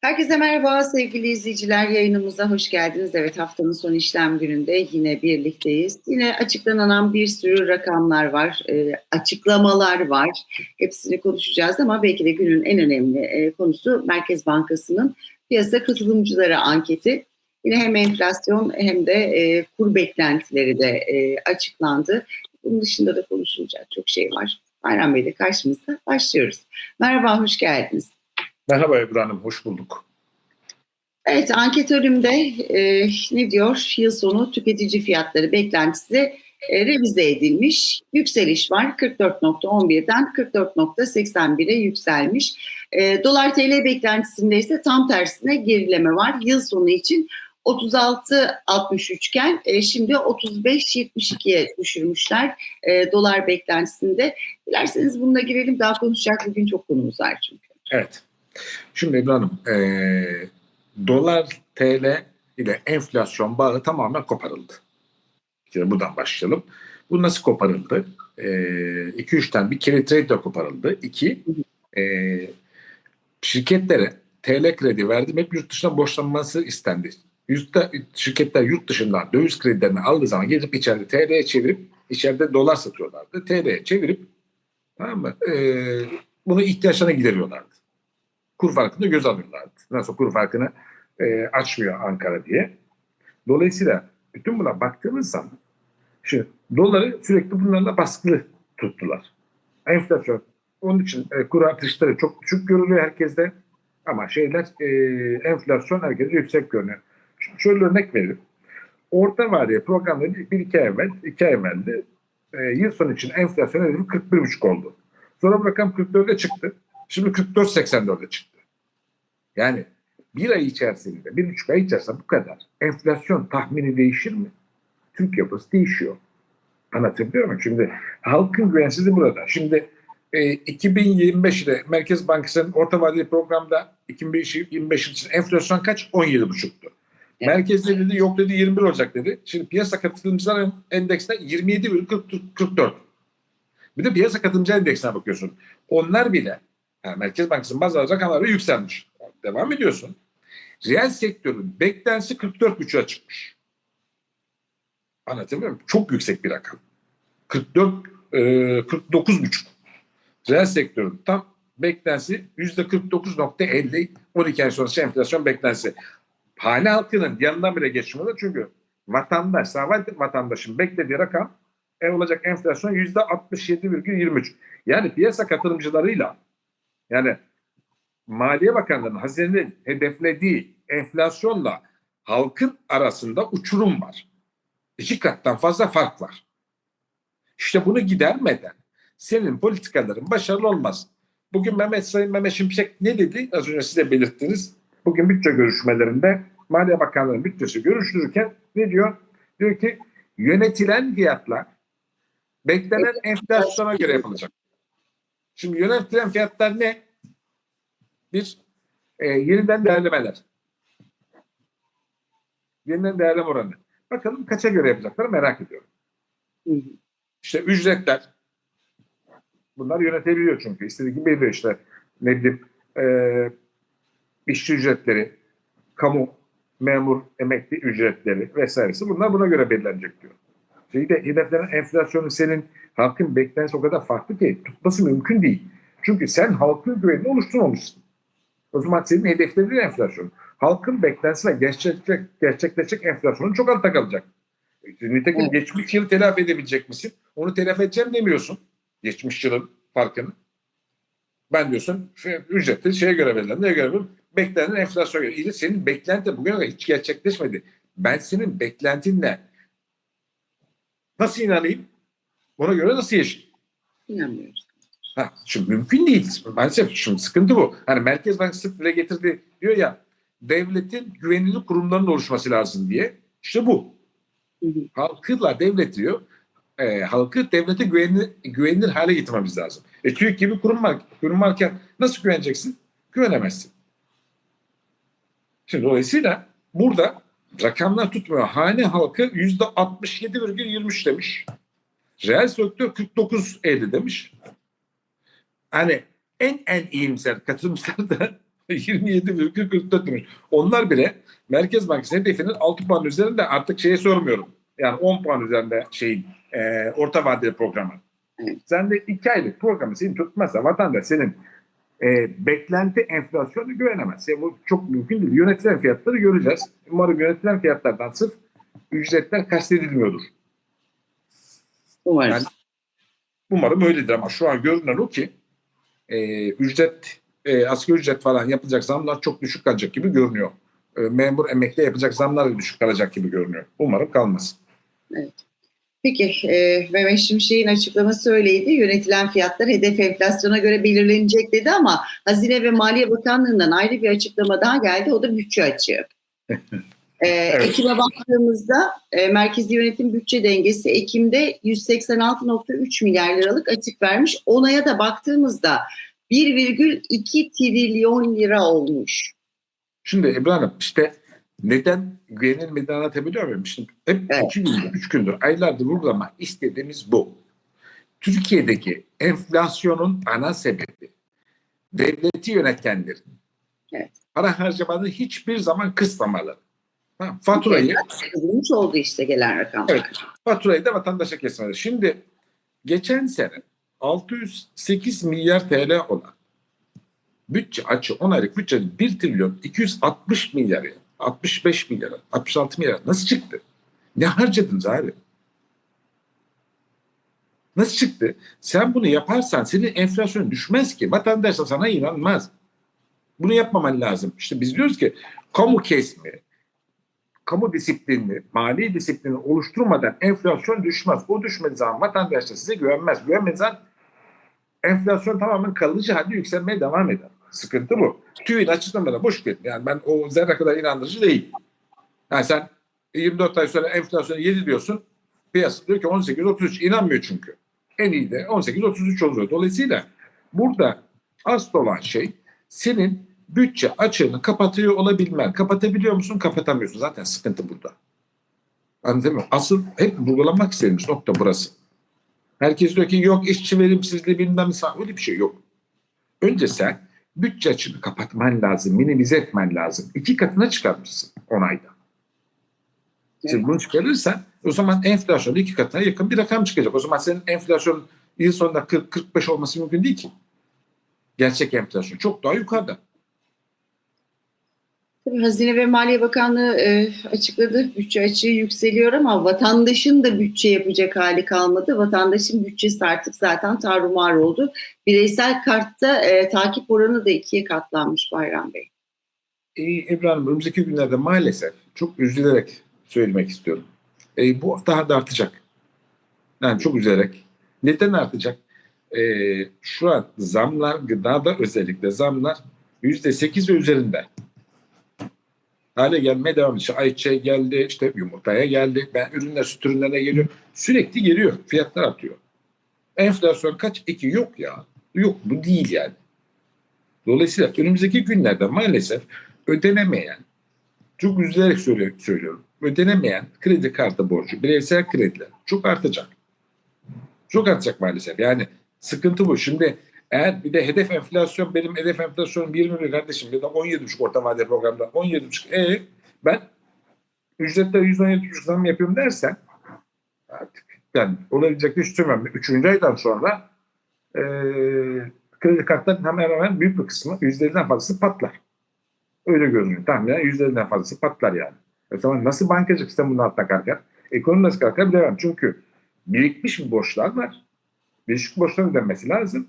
Herkese merhaba sevgili izleyiciler. Yayınımıza hoş geldiniz. Evet haftanın son işlem gününde yine birlikteyiz. Yine açıklanan bir sürü rakamlar var, e, açıklamalar var. Hepsini konuşacağız ama belki de günün en önemli e, konusu Merkez Bankası'nın piyasa katılımcıları anketi. Yine hem enflasyon hem de e, kur beklentileri de e, açıklandı. Bunun dışında da konuşulacak çok şey var. Bayram Bey de karşımızda başlıyoruz. Merhaba, hoş geldiniz. Merhaba Ebru Hanım, hoş bulduk. Evet, anketörümde e, ne diyor? Yıl sonu tüketici fiyatları beklentisi e, revize edilmiş. Yükseliş var. 44.11'den 44.81'e yükselmiş. E, Dolar TL beklentisinde ise tam tersine gerileme var. Yıl sonu için 36.63 iken e, şimdi 35.72'ye düşürmüşler e, dolar beklentisinde. Dilerseniz bununla girelim. Daha konuşacak bugün çok konumuz var çünkü. Evet. Şimdi Ebru Hanım, e, dolar TL ile enflasyon bağı tamamen koparıldı. Şimdi buradan başlayalım. Bu nasıl koparıldı? 2-3'ten bir kere trade de koparıldı. İki, e, şirketlere TL kredi verdim hep yurt dışından borçlanması istendi. Yüzde, şirketler yurt dışından döviz kredilerini aldığı zaman gelip içeride TL'ye çevirip içeride dolar satıyorlardı. TL'ye çevirip tamam mı? E, bunu ihtiyaçlarına gideriyorlardı. Kur farkını göz alıyorlardı. Nasıl kur farkını e, açmıyor Ankara diye. Dolayısıyla bütün buna baktığımız zaman şu doları sürekli bunlarla baskılı tuttular. Enflasyon onun için e, kur artışları çok düşük görülüyor herkeste ama şeyler e, enflasyon herkese yüksek görünüyor. Şimdi şöyle örnek verelim. Orta vadeli programları bir iki ay evvel, iki ay evveldi. E, yıl sonu için enflasyon hedefi 41,5 oldu. Sonra bu rakam 44'e çıktı. Şimdi 44.84'e çıktı. Yani bir ay içerisinde, bir buçuk ay içerisinde bu kadar enflasyon tahmini değişir mi? Türk yapısı değişiyor. Anlatabiliyor muyum? Şimdi halkın güvensizliği burada. Şimdi e, 2025 ile Merkez Bankası'nın orta vadeli programda 2025 için enflasyon kaç? 17,5'tu. Evet. Merkez dedi yok dedi 21 olacak dedi. Şimdi piyasa katılımcıların endeksinde 27,44. Bir de piyasa katılımcı endeksine bakıyorsun. Onlar bile yani Merkez Bankası'nın bazı rakamları yükselmiş. Devam ediyorsun. Reel sektörün beklentisi 44,5'a çıkmış. Anlatabiliyor muyum? Çok yüksek bir rakam. 44 e, 49,5. Reel sektörün tam beklentisi %49,50 12 ay sonrası enflasyon beklentisi. Hane halkının yanından bile geçmiyorlar çünkü vatandaş, vatandaşın beklediği rakam e, olacak enflasyon %67,23. Yani piyasa katılımcılarıyla yani Maliye Bakanlığı'nın hazinenin hedeflediği enflasyonla halkın arasında uçurum var. İki kattan fazla fark var. İşte bunu gidermeden senin politikaların başarılı olmaz. Bugün Mehmet Sayın Mehmet Şimşek ne dedi? Az önce size belirttiniz. Bugün bütçe görüşmelerinde Maliye Bakanlığı'nın bütçesi görüşülürken ne diyor? Diyor ki yönetilen fiyatlar beklenen enflasyona göre yapılacak. Şimdi yönetilen fiyatlar ne? Bir e, yeniden değerlemeler. Yeniden değerleme oranı. Bakalım kaça göre yapacaklar merak ediyorum. İşte ücretler. Bunlar yönetebiliyor çünkü. İstediği gibi belirliyor işte. Ne bileyim e, işçi ücretleri, kamu, memur, emekli ücretleri vesairesi. Bunlar buna göre belirlenecek diyor. Şeyde hedeflenen enflasyonu senin halkın beklentisi o kadar farklı ki tutması mümkün değil. Çünkü sen halkın güvenini oluşturmamışsın. O zaman senin hedeflerin enflasyon. Halkın beklentisi ve gerçekleşecek, gerçekleşecek enflasyonun çok altta kalacak. Nitekim evet. geçmiş yılı telafi edebilecek misin? Onu telafi edeceğim demiyorsun. Geçmiş yılın farkını. Ben diyorsun şey, ücretli şeye göre verilen, neye göre verilen? Beklenen enflasyon göre. İyi senin beklenti bugüne kadar hiç gerçekleşmedi. Ben senin beklentinle nasıl inanayım? Ona göre nasıl yaşayayım? İnanmıyoruz. Ha, şimdi mümkün değil. Maalesef şimdi sıkıntı bu. Hani Merkez Bankası dile getirdi diyor ya devletin güvenilir kurumların oluşması lazım diye. İşte bu. Halkıyla devlet diyor. E, halkı devlete güvenilir, güvenilir hale getirmemiz lazım. E TÜİK gibi kurum var. Kurum varken nasıl güveneceksin? Güvenemezsin. Şimdi dolayısıyla burada rakamlar tutmuyor. Hane halkı yüzde 67,23 demiş. Reel sektör 49,50 demiş. Hani en en iyimser katılımcılar da 27,44 demiş. Onlar bile Merkez Bankası hedefinin 6 puan üzerinde artık şeye sormuyorum. Yani 10 puan üzerinde şeyin e, orta vadeli programı. Sen de 2 aylık programı seni tutmazsa vatandaş senin e, beklenti enflasyonu güvenemez. Yani bu çok mümkün değil. Yönetilen fiyatları göreceğiz. Umarım yönetilen fiyatlardan sırf ücretler kastedilmiyordur. Umarım. Yani- Umarım öyledir ama şu an görünen o ki e, ücret, e, asgari ücret falan yapılacak zamlar çok düşük kalacak gibi görünüyor. E, memur emekli yapacak zamlar da düşük kalacak gibi görünüyor. Umarım kalmaz. Peki e, Mehmet Şimşek'in açıklaması öyleydi. Yönetilen fiyatlar hedef enflasyona göre belirlenecek dedi ama Hazine ve Maliye Bakanlığı'ndan ayrı bir açıklama daha geldi. O da bütçe açığı. E, Ekim'e baktığımızda e, Merkezi Yönetim Bütçe Dengesi Ekim'de 186.3 milyar liralık açık vermiş. Onaya da baktığımızda 1,2 trilyon lira olmuş. Şimdi İbrahim işte neden güvenilmediğini anlatabiliyor muyum? Şimdi hep Evet. iki gündür, üç gündür, aylardır vurgulamak istediğimiz bu. Türkiye'deki enflasyonun ana sebebi devleti yönetenlerin Evet. para harcamanı hiçbir zaman kısmamaları. Ha, faturayı Bulmuş oldu işte gelen rakamlar. Evet. faturayı da vatandaşa kesmedi. Şimdi geçen sene 608 milyar TL olan bütçe açı 10 aylık bütçenin 1 trilyon 260 milyar 65 milyar 66 milyar nasıl çıktı? Ne harcadınız abi? Nasıl çıktı? Sen bunu yaparsan senin enflasyon düşmez ki. Vatandaş da sana inanmaz. Bunu yapmaman lazım. İşte biz diyoruz ki kamu kesmi, kamu disiplinini, mali disiplini oluşturmadan enflasyon düşmez. O düşmediği zaman vatandaş da size güvenmez. Güvenmediği zaman enflasyon tamamen kalıcı halde yükselmeye devam eder. Sıkıntı bu. TÜİ'nin açıklamalarına boş verin. Yani ben o zerre kadar inandırıcı değil. Yani sen 24 ay sonra enflasyon 7 diyorsun. Piyasa diyor ki 18-33. inanmıyor çünkü. En iyi de 18-33 oluyor. Dolayısıyla burada asıl olan şey senin bütçe açığını kapatıyor olabilmen. Kapatabiliyor musun? Kapatamıyorsun. Zaten sıkıntı burada. Anladın mı? Asıl hep vurgulamak istediğimiz nokta burası. Herkes diyor ki yok işçi verimsizliği bilmem ne. Öyle bir şey yok. Önce sen bütçe açığını kapatman lazım. Minimize etmen lazım. İki katına çıkarmışsın 10 ayda. Şimdi bunu çıkarırsan o zaman enflasyon iki katına yakın bir rakam çıkacak. O zaman senin enflasyon yıl sonunda 40-45 olması mümkün değil ki. Gerçek enflasyon çok daha yukarıda. Tabii Hazine ve Maliye Bakanlığı e, açıkladı. Bütçe açığı yükseliyor ama vatandaşın da bütçe yapacak hali kalmadı. Vatandaşın bütçesi artık zaten tarumar oldu. Bireysel kartta e, takip oranı da ikiye katlanmış Bayram Bey. E, İbrahim önümüzdeki günlerde maalesef çok üzülerek söylemek istiyorum. E, bu daha da artacak. Yani çok üzülerek. Neden artacak? E, şu an zamlar, gıdada özellikle zamlar yüzde sekiz ve üzerinde. Hale gelmeye devam ediyor. İşte ayçiçeği geldi, işte yumurtaya geldi. Ben ürünler, süt ürünlerine geliyor. Sürekli geliyor. Fiyatlar artıyor. Enflasyon kaç? İki yok ya. Yok bu değil yani. Dolayısıyla önümüzdeki günlerde maalesef ödenemeyen, çok üzülerek söylüyorum ödenemeyen kredi kartı borcu, bireysel krediler çok artacak. Çok artacak maalesef. Yani sıkıntı bu. Şimdi eğer bir de hedef enflasyon, benim hedef enflasyonum 20 bin kardeşim ya da 17,5 orta vadeli programda 17,5 e ben ücretler %17,5 zam yapıyorum dersen artık yani olabilecek bir sürmem. Üçüncü aydan sonra e, kredi kartların hemen hemen büyük bir kısmı %50'den fazlası patlar. Öyle görünüyor. Tahminen %50'den fazlası patlar yani. O zaman nasıl bankacılık sistem bunun altına kalkar? Ekonomi nasıl kalkar bilemem. Çünkü birikmiş bir borçlar var. Birikmiş borçların ödenmesi lazım.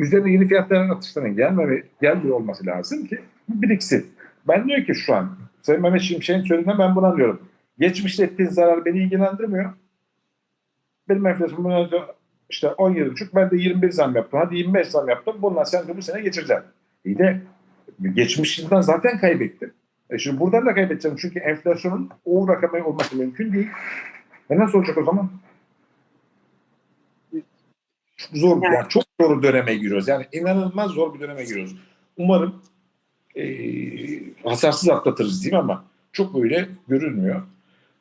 Üzerine yeni fiyatların atışlarının gelmeme, gelmiyor olması lazım ki biriksin. Ben diyor ki şu an Sayın Mehmet Şimşek'in söylediğinden ben bunu anlıyorum. Geçmişte ettiğin zarar beni ilgilendirmiyor. Benim enflasyonum işte 17,5 ben de 21 zam yaptım. Hadi 25 zam yaptım. Bundan sen de bu sene geçireceksin. İyi de geçmiş yıldan zaten kaybettin. E şimdi buradan da kaybedeceğim. Çünkü enflasyonun o rakama olması mümkün değil. E nasıl olacak o zaman? Zor, Evet. yani çok zor bir döneme giriyoruz. Yani inanılmaz zor bir döneme giriyoruz. Umarım e, hasarsız atlatırız değil mi ama çok böyle görünmüyor.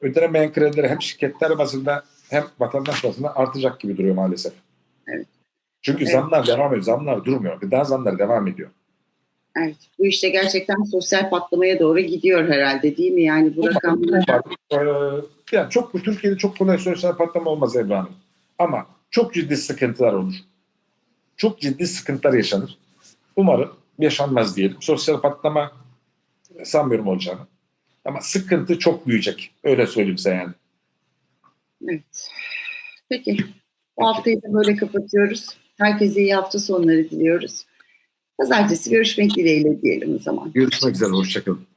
Ödenemeyen krediler hem şirketler bazında hem vatandaş bazında artacak gibi duruyor maalesef. Evet. Çünkü Evet. zamlar devam ediyor. Zamlar durmuyor. Gıda zamları devam ediyor. Evet. Bu işte gerçekten sosyal patlamaya doğru gidiyor herhalde değil mi? Yani bu rakamlar Ee, yani çok bu Türkiye'de çok kolay sosyal patlama olmaz Ebru Hanım. Ama çok ciddi sıkıntılar olur. Çok ciddi sıkıntılar yaşanır. Umarım yaşanmaz diyelim. Sosyal patlama sanmıyorum olacağını. Ama sıkıntı çok büyüyecek. Öyle söyleyeyim size yani. Evet. Peki. Bu haftayı da böyle kapatıyoruz. Herkese iyi hafta sonları diliyoruz. Pazartesi görüşmek dileğiyle diyelim o zaman. Görüşmek üzere. Hoşçakalın.